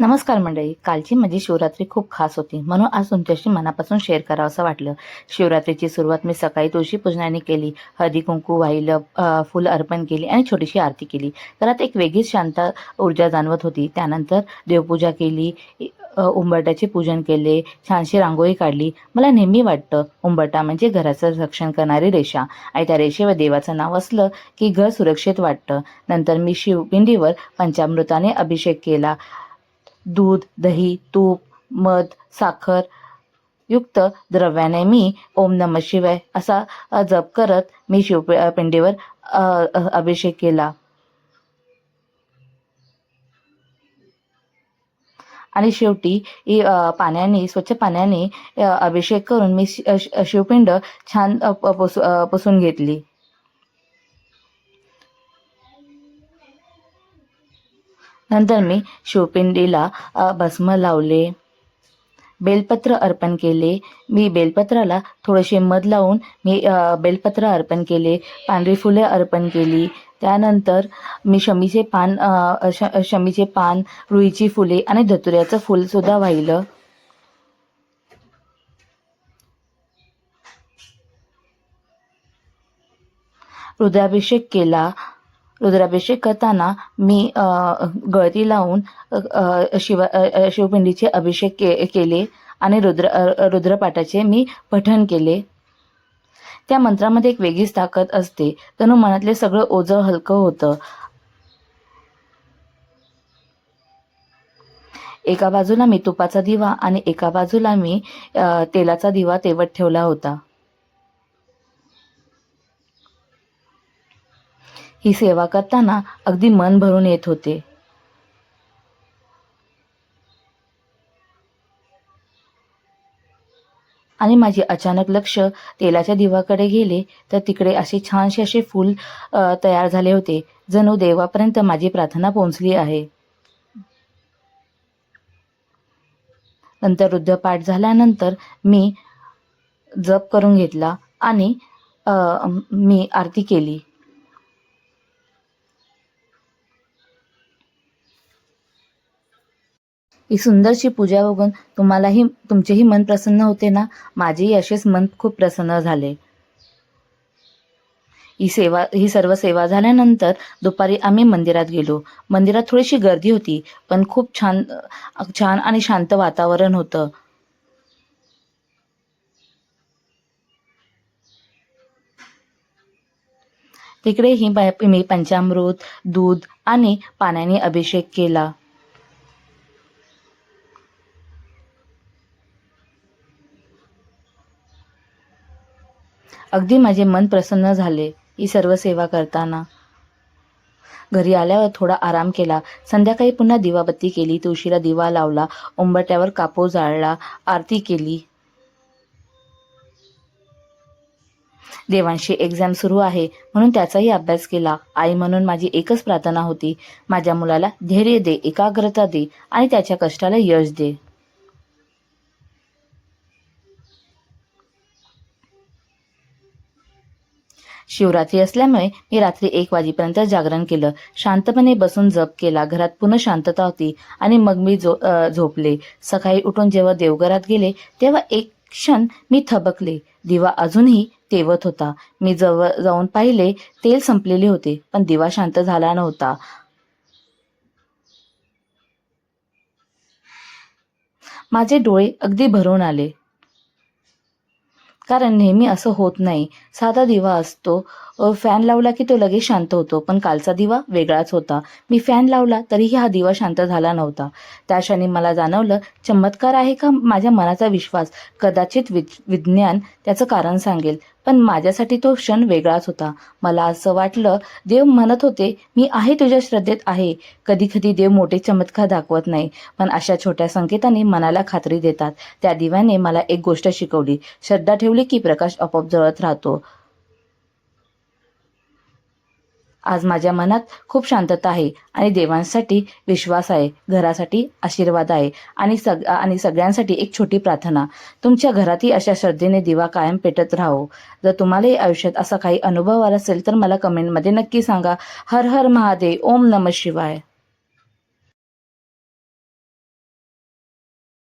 नमस्कार मंडळी. कालची माझी शिवरात्री खूप खास होती. म्हणून आज तुमच्याशी मनापासून शेअर करावं असं वाटलं. शिवरात्रीची सुरुवात मी सकाळी तुळशी पूजनाने केली. हळदी कुंकू वाहिलं फुल अर्पण केली आणि छोटीशी आरती केली. घरात एक वेगळीच शांत ऊर्जा जाणवत होती. त्यानंतर देवपूजा केली उंबरट्याचे पूजन केले छानशी रांगोळी काढली. मला नेहमी वाटतं उंबरटा म्हणजे घराचं रक्षण करणारी रेषा. आणि त्या रेषेवर देवाचं नाव असलं की घर सुरक्षित वाटतं. नंतर मी शिवपिंडीवर पंचामृताने अभिषेक केला. दूध दही तूप मध साखर युक्त द्रव्याने मी ओम नम शिवाय असा जप करत मी शिवपिंडीवर पिंडीवर अभिषेक केला. आणि शेवटी पाण्याने स्वच्छ पाण्याने अभिषेक करून मी शिवपिंड छान पुसून घेतली. नंतर मी शिवपिंडीला भस्म लावले. बेलपत्र अर्पण केले. मी बेलपत्राला थोडेसे मध लावून मी बेलपत्र अर्पण केले. पांढरी फुले अर्पण केली. त्यानंतर मी शमीचे पान श शमीचे पान रुईची फुले आणि धतुऱ्याचं फुलसुद्धा वाहिलं. रुद्राभिषेक केला. रुद्राभिषेक करताना मी गळती लावून शिव शिवपिंडीचे अभिषेक के केले आणि रुद्र रुद्रपाठाचे मी पठण केले. त्या मंत्रामध्ये एक वेगळीच ताकद असते. तनु मनातले सगळं ओझं हलकं होतं. एका बाजूला मी तुपाचा दिवा आणि एका बाजूला मी तेलाचा दिवा तेवत ठेवला होता. ही सेवा करताना अगदी मन भरून येत होते. आणि माझे अचानक लक्ष तेलाच्या दिवाकडे गेले तर तिकडे असे छानसे असे फूल तयार झाले होते जणू देवापर्यंत माझी प्रार्थना पोहोचली आहे. नंतर रुद्रपाठ झाल्यानंतर मी जप करून घेतला आणि मी आरती केली. ही सुंदरशी पूजा बघून तुम्हालाही तुमचेही मन प्रसन्न होते ना? माझेही असेच मन खूप प्रसन्न झाले. ही सेवा ही सर्व सेवा झाल्यानंतर दुपारी आम्ही मंदिरात गेलो. मंदिरात थोडीशी गर्दी होती पण खूप छान छान आणि शांत वातावरण होतं. तिकडेही प- मी पंचामृत दूध आणि पाण्याने अभिषेक केला. अगदी माझे मन प्रसन्न झाले ही सर्व सेवा करताना. घरी आल्यावर थोडा आराम केला. संध्याकाळी पुन्हा दिवाबत्ती केली तुळशीला दिवा लावला उंबरट्यावर कापो जाळला आरती केली. देवांशी एक्झाम सुरू आहे म्हणून त्याचाही अभ्यास केला. आई म्हणून माझी एकच प्रार्थना होती माझ्या मुलाला धैर्य दे एकाग्रता दे आणि त्याच्या कष्टाला यश दे. शिवरात्री असल्यामुळे मी रात्री एक वाजेपर्यंत जागरण केलं. शांतपणे बसून जप केला. घरात पुन्हा शांतता होती आणि मग मी जो झोपले. सकाळी उठून जेव्हा देवघरात गेले तेव्हा एक क्षण मी थबकले. दिवा अजूनही तेवत होता. मी जवळ जाऊन पाहिले तेल संपलेले होते पण दिवा शांत झाला नव्हता. माझे डोळे अगदी भरून आले. कारण नेहमी असं होत नाही. साधा दिवा असतो. फॅन लावला की तो लगेच शांत होतो. पण कालचा दिवा वेगळाच होता. मी फॅन लावला तरीही हा दिवा शांत झाला नव्हता. त्या क्षणी मला जाणवलं चमत्कार आहे का माझ्या मनाचा विश्वास? कदाचित वि विज्ञान त्याचं कारण सांगेल. पण माझ्यासाठी तो क्षण वेगळाच होता. मला असं वाटलं देव म्हणत होते मी आहे तुझ्या श्रद्धेत आहे. कधी कधी देव मोठे चमत्कार दाखवत नाही पण अशा छोट्या संकेतांनी मनाला खात्री देतात. त्या दिव्याने मला एक गोष्ट शिकवली. श्रद्धा ठेवली की प्रकाश आपोआप जळत राहतो. आज माझ्या मनात खूप शांतता आहे आणि देवांसाठी विश्वास आहे घरासाठी आशीर्वाद आहे आणि सग आणि सगळ्यांसाठी एक छोटी प्रार्थना. तुमच्या घरातही अशा श्रद्धेने दिवा कायम पेटत राहो. जर तुम्हालाही आयुष्यात असा काही अनुभव आला असेल तर मला कमेंटमध्ये नक्की सांगा. हर हर महादेव ओम नम शिवाय.